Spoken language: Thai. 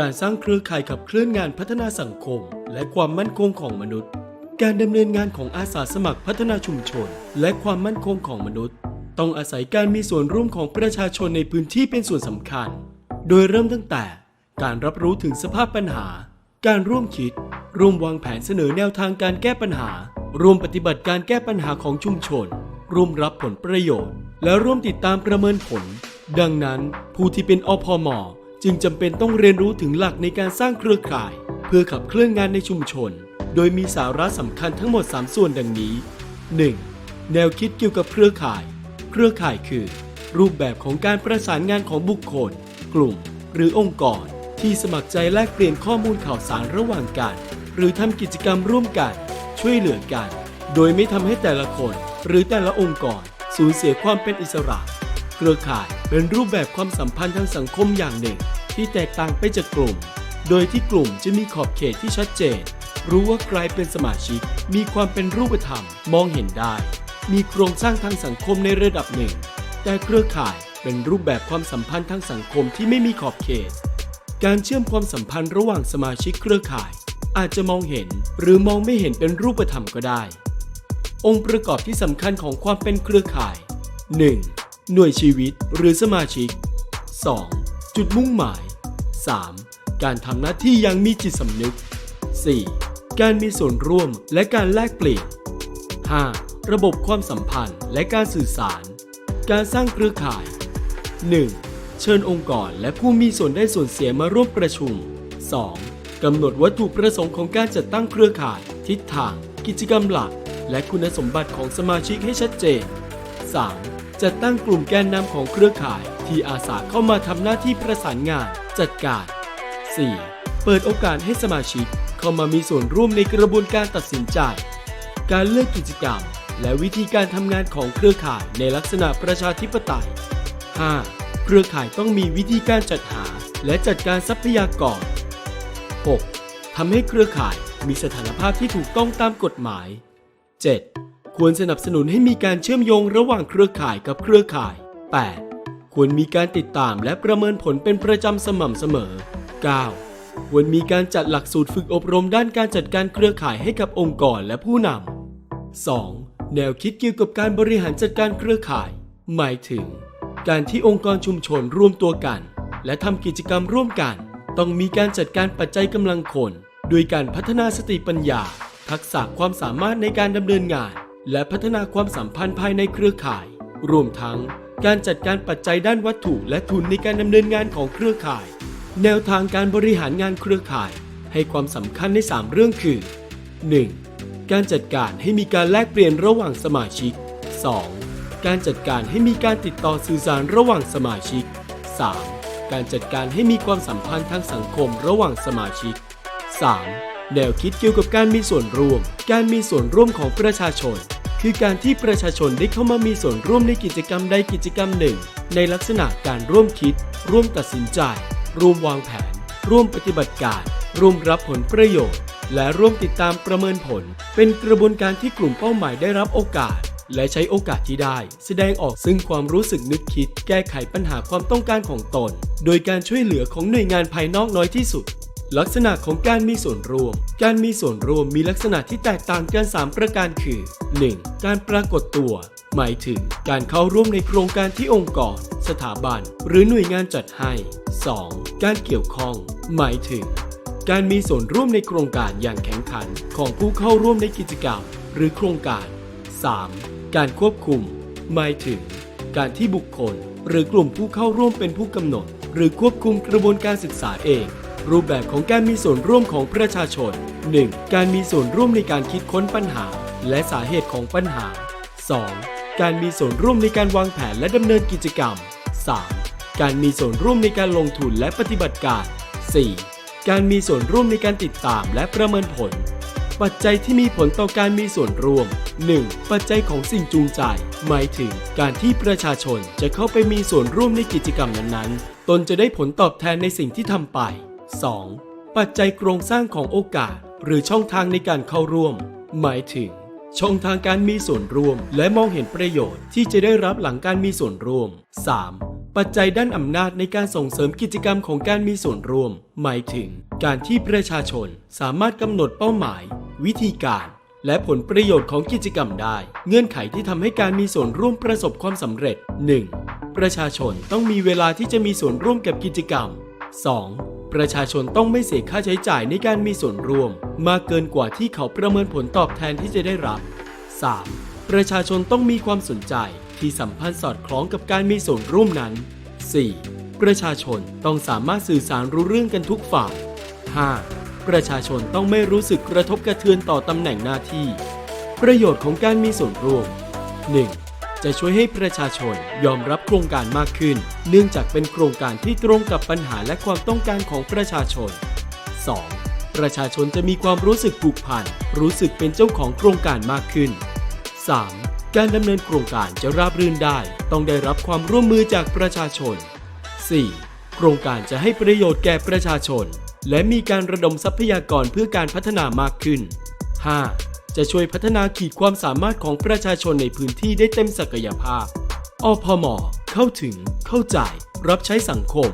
การสร้างเครือข่ายขับเคลื่อนงานพัฒนาสังคม และความมั่นคงของมนุษย์ การดำเนินงานของอาสาสมัครพัฒนาชุมชน และความมั่นคงของมนุษย์ ต้องอาศัยการมีส่วนร่วมของประชาชนในพื้นที่เป็นส่วนสำคัญ โดยเริ่มตั้งแต่ การรับรู้ถึงสภาพปัญหา การร่วมคิด ร่วมวางแผนเสนอแนวทางการแก้ปัญหา ร่วมปฏิบัติการแก้ปัญหาของชุมชน ร่วมรับผลประโยชน์ และร่วมติดตามประเมินผล ดังนั้นผู้ที่เป็นอพม จึงจำเป็นต้องเรียนรู้ถึงหลักในการสร้างเครือข่าย เพื่อขับเคลื่อนงานในชุมชน โดยมีสาระสำคัญทั้งหมด 3 ส่วนดังนี้ 1. แนวคิดเกี่ยวกับเครือข่าย เครือข่ายคือ รูปแบบของการประสานงานของบุคคล กลุ่ม หรือองค์กร ที่สมัครใจแลกเปลี่ยนข้อมูลข่าวสารระหว่างกัน หรือทำกิจกรรมร่วมกัน ช่วยเหลือกัน โดยไม่ทำให้แต่ละคน หรือแต่ละองค์กรสูญเสียความเป็นอิสระ เครือข่าย เป็นรูปแบบความสัมพันธ์ทางสังคมอย่างหนึ่ง ที่แตกต่างไปจากกลุ่ม โดยที่กลุ่มจะมีขอบเขตที่ชัดเจน รู้ว่าใครเป็นสมาชิก มีความเป็นรูปธรรม มองเห็นได้ มีโครงสร้างทางสังคมในระดับหนึ่ง แต่เครือข่ายเป็นรูปแบบความสัมพันธ์ทางสังคมที่ไม่มีขอบเขต การเชื่อมความสัมพันธ์ระหว่างสมาชิกเครือข่าย อาจจะมองเห็นหรือมองไม่เห็นเป็นรูปธรรมก็ได้ องค์ประกอบที่สำคัญของความเป็นเครือข่าย 1. หน่วยชีวิตหรือสมาชิก 2. จุดมุ่งหมาย 3. การทำหน้าที่อย่างมีจิตสำนึก 4. การมีส่วนร่วมและการแลกเปลี่ยน 5. ระบบความสัมพันธ์และการสื่อสาร การสร้างเครือข่าย 1. เชิญองค์กรและผู้มีส่วนได้ส่วนเสียมาร่วมประชุม 2. กำหนดวัตถุประสงค์ของการจัดตั้งเครือข่าย ทิศทาง กิจกรรมหลัก และคุณสมบัติของสมาชิกให้ชัดเจน 3. จัดตั้งกลุ่มแกนนำของเครือข่าย ที่อาสาเข้ามาทำหน้าที่ประสานงาน จัดการ 4. เปิดโอกาสให้สมาชิก เข้ามามีส่วนร่วมในกระบวนการตัดสินใจ การเลือกกิจกรรม และวิธีการทำงานของเครือข่ายในลักษณะประชาธิปไตย 5. เครือข่ายต้องมีวิธีการจัดหา และจัดการทรัพยากร 6. ทำให้เครือข่ายมีสถานภาพที่ถูกต้องตามกฎหมาย 7. ควรสนับสนุนให้มีการเชื่อมโยงระหว่างเครือข่ายกับเครือข่าย 8. ควรมีการติดตามและประเมินผลเป็นประจำสม่ำเสมอ 9. ควรมีการจัดหลักสูตรฝึกอบรมด้านการจัดการเครือข่ายให้กับองค์กรและผู้นำ 2. แนวคิดเกี่ยวกับการบริหารจัดการเครือข่าย หมายถึง การที่องค์กรชุมชนร่วมตัวกัน และทำกิจกรรมร่วมกัน ต้องมีการจัดการปัจจัยกำลังคน โดยการพัฒนาสติปัญญา ทักษะความสามารถในการดำเนินงาน และพัฒนาความสัมพันธ์ภายในเครือข่าย รวมทั้งการจัดการปัจจัยด้านวัตถุและทุนในการดำเนินงานของเครือข่าย แนวทางการบริหารงานเครือข่าย ให้ความสำคัญใน 3 เรื่องคือ 1. การจัดการให้มีการแลกเปลี่ยนระหว่างสมาชิก 2. การจัดการให้มีการติดต่อสื่อสารระหว่างสมาชิก 3. การจัดการให้มีความสัมพันธ์ทางสังคมระหว่างสมาชิก 3. แนวคิดเกี่ยวกับการมีส่วนร่วม การมีส่วนร่วมของประชาชน คือการที่ประชาชนได้เข้ามามีส่วนร่วมในกิจกรรมใดกิจกรรมหนึ่ง ในลักษณะการร่วมคิด ร่วมตัดสินใจ ร่วมวางแผน ร่วมปฏิบัติการ ร่วมรับผลประโยชน์ และร่วมติดตามประเมินผล เป็นกระบวนการที่กลุ่มเป้าหมายได้รับโอกาส และใช้โอกาสที่ได้ แสดงออกซึ่งความรู้สึกนึกคิด แก้ไขปัญหาความต้องการของตน โดยการช่วยเหลือของหน่วยงานภายนอกน้อยที่สุด ลักษณะของการมีส่วนร่วม การมีส่วนร่วมมีลักษณะที่แตกต่างกัน 3 ประการคือ 1. การปรากฏตัว หมายถึงการเข้าร่วมในโครงการที่องค์กร สถาบัน หรือหน่วยงานจัดให้ 2. การเกี่ยวข้อง หมายถึง การมีส่วนร่วมในโครงการอย่างแข็งขันของผู้เข้าร่วมในกิจกรรม หรือโครงการ 3. การควบคุม หมายถึง การที่บุคคล หรือกลุ่มผู้เข้าร่วมเป็นผู้กำหนด หรือควบคุมกระบวนการศึกษาเอง รูปแบบของการมีส่วนร่วมของประชาชน 1. การมีส่วนร่วมในการคิดค้นปัญหา และสาเหตุของปัญหา 2. การมีส่วนร่วมในการวางแผนและดำเนินกิจกรรม 3. การมีส่วนร่วมในการลงทุนและปฏิบัติการ 4. การมีส่วนร่วมในการติดตามและประเมินผล ปัจจัยที่มีผลต่อการมีส่วนร่วม 1. ปัจจัยของสิ่งจูงใจ หมายถึงการที่ประชาชนจะเข้าไปมีส่วนร่วมในกิจกรรมนั้นๆ ตนจะได้ผลตอบแทนในสิ่งที่ทำไป 2. ปัจจัยโครงสร้างของโอกาส หรือช่องทางในการเข้าร่วม หมายถึง ช่องทางการมีส่วนร่วม และมองเห็นประโยชน์ที่จะได้รับหลังการมีส่วนร่วม 3. ปัจจัยด้านอำนาจในการส่งเสริมกิจกรรมของการมีส่วนร่วม หมายถึง การที่ประชาชนสามารถกำหนดเป้าหมาย วิธีการและผลประโยชน์ของกิจกรรมได้ เงื่อนไขที่ทำให้การมีส่วนร่วมประสบความสำเร็จ 1. ประชาชนต้องมีเวลาที่จะมีส่วนร่วมกับกิจกรรม 2. ประชาชนต้องไม่เสียค่าใช้จ่ายในการมีส่วนร่วม มากเกินกว่าที่เขาประเมินผลตอบแทนที่จะได้รับ 3. ประชาชนต้องมีความสนใจที่สัมพันธ์สอดคล้องกับการมีส่วนร่วมนั้น 4. ประชาชนต้องสามารถสื่อสารรู้เรื่องกันทุกฝ่าย 5. ประชาชนต้องไม่รู้สึกกระทบกระเทือนต่อตำแหน่งหน้าที่ ประโยชน์ของการมีส่วนร่วม 1. จะช่วยให้ประชาชนยอมรับโครงการมากขึ้น เนื่องจากเป็นโครงการที่ตรงกับปัญหาและความต้องการของประชาชน 2. ประชาชนจะมีความรู้สึกผูกพัน รู้สึกเป็นเจ้าของโครงการมากขึ้น 3. การดำเนินโครงการจะราบรื่นได้ ต้องได้รับความร่วมมือจากประชาชน 4. โครงการจะให้ประโยชน์แก่ประชาชน และมีการระดมทรัพยากรเพื่อการพัฒนามากขึ้น 5. จะช่วยพัฒนาขีดความสามารถของประชาชนในพื้นที่ได้เต็มศักยภาพอพม เข้าถึง เข้าใจ รับใช้สังคม